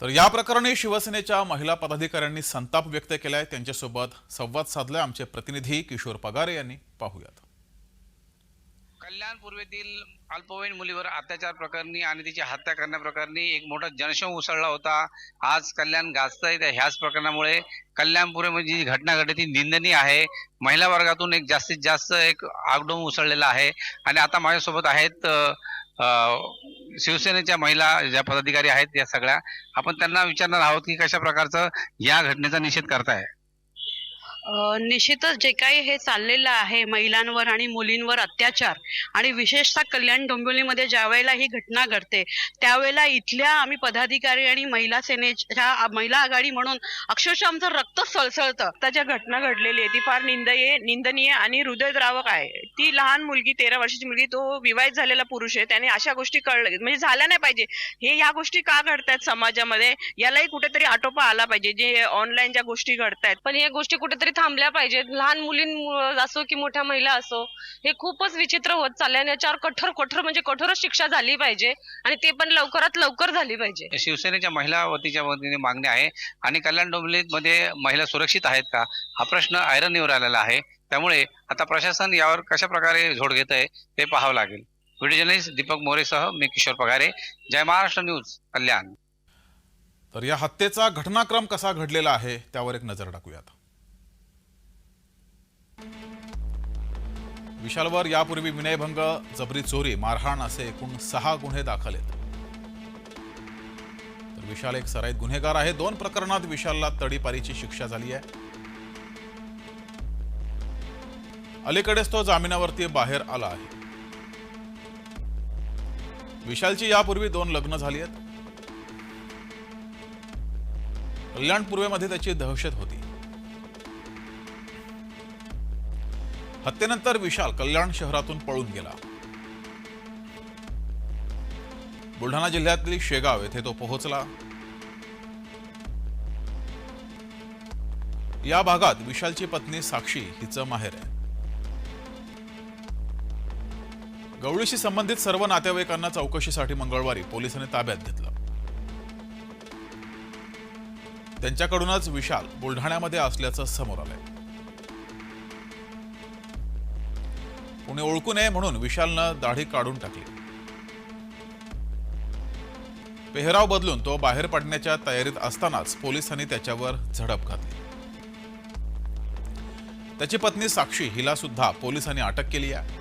तर या प्रकरणी शिवसेनेच्या महिला पदाधिकाऱ्यांनी संताप व्यक्त केलाय. त्यांच्यासोबत संवाद साधलाय आमचे प्रतिनिधी किशोर पगारे यांनी. पाहूयात. कल्याण पूर्वेतील अल्पवयीन मुलीवर अत्याचार प्रकरणी आणि तिची हत्या करण्याप्रकरणी एक मोठा जनशम उसळला होता. आज कल्याण गाजतंय त्या ह्याच प्रकरणामुळे. कल्याणपूर्वी जी घटना घडली ती निंदनीय आहे. महिला वर्गातून एक जास्तीत जास्त एक आगडोम उसळलेला आहे. आणि आता माझ्यासोबत आहेत शिवसेनेच्या महिला ज्या पदाधिकारी आहेत या सगळ्या आपण त्यांना विचारणार आहोत की कशा प्रकारचं या घटनेचा निषेध करताय? निश्चितच जे काही हे चाललेलं आहे महिलांवर आणि मुलींवर अत्याचार आणि विशेषतः कल्याण डोंबिवलीमध्ये ज्या वेळेला ही घटना घडते त्यावेळेला इथल्या आम्ही पदाधिकारी आणि महिला सेनेच्या महिला आघाडी म्हणून अक्षरशः आमचं रक्त सळसळतं. आता ज्या घटना घडलेली आहे ती फार निंदय निंदनीय आणि हृदयद्रावक आहे. ती लहान मुलगी तेरा वर्षाची मुलगी तो विवाहित झालेला पुरुष आहे. त्याने अशा गोष्टी कळल्या म्हणजे झाल्या नाही पाहिजे. हे ह्या गोष्टी का घडतायत समाजामध्ये? यालाही कुठेतरी आटोपा आला पाहिजे जे ऑनलाईन ज्या गोष्टी घडतायत. पण या गोष्टी कुठेतरी थांबल्या पाहिजेत. लहान मुलीं असो की मोठ्या महिला असो हे खूपच विचित्र होत चालले आणि याच्यावर कठोर कठोर म्हणजे कठोरच शिक्षा झाली पाहिजे आणि ते पण लवकरात लवकर झाली पाहिजे. शिवसेनेच्या महिला वतीच्या वतीने मागणी आहे आणि कल्याण डोंबिवलीमध्ये महिला सुरक्षित आहेत का? हा प्रश्न ऐरणीवर आलेला आहे. त्यामुळे आता प्रशासन यावर कशा प्रकारे झोड घेत आहे ते पाहावं लागेल. व्हिडिओ जर्नलिस्ट दीपक मोरेसह मी किशोर पगारे. जय महाराष्ट्र न्यूज कल्याण. तर या हत्येचा घटनाक्रम कसा घडलेला आहे त्यावर एक नजर टाकूयात. विशालवर यापूर्वी विनयभंग जबरी चोरी मारहाण असे एकूण सहा गुन्हे दाखल आहेत. तर विशाल एक सराईत गुन्हेगार आहे. दोन प्रकरणात विशालला तडीपारीची शिक्षा झाली आहे. अलीकडेच तो जामिनावरती बाहेर आला आहे. विशालची यापूर्वी दोन लग्न झाली आहेत. कल्याण पूर्वेमध्ये त्याची दहशत होती. हत्येनंतर विशाल कल्याण शहरातून पळून गेला. बुलढाणा जिल्ह्यातील शेगाव येथे तो पोहोचला. या भागात विशालची पत्नी साक्षी हिचं माहेर आहे. गवळीशी संबंधित सर्व नातेवाईकांना चौकशीसाठी मंगळवारी पोलिसांनी ताब्यात घेतलं. त्यांच्याकडूनच विशाल बुलढाण्यामध्ये असल्याचं समोर आलंय. कोणी ओळखू नये म्हणून विशालनं दाढी काढून टाकली. पेहराव बदलून तो बाहेर पडण्याच्या तयारीत असतानाच पोलिसांनी त्याच्यावर झडप घातली. त्याची पत्नी साक्षी हिला सुद्धा पोलिसांनी अटक केली आहे.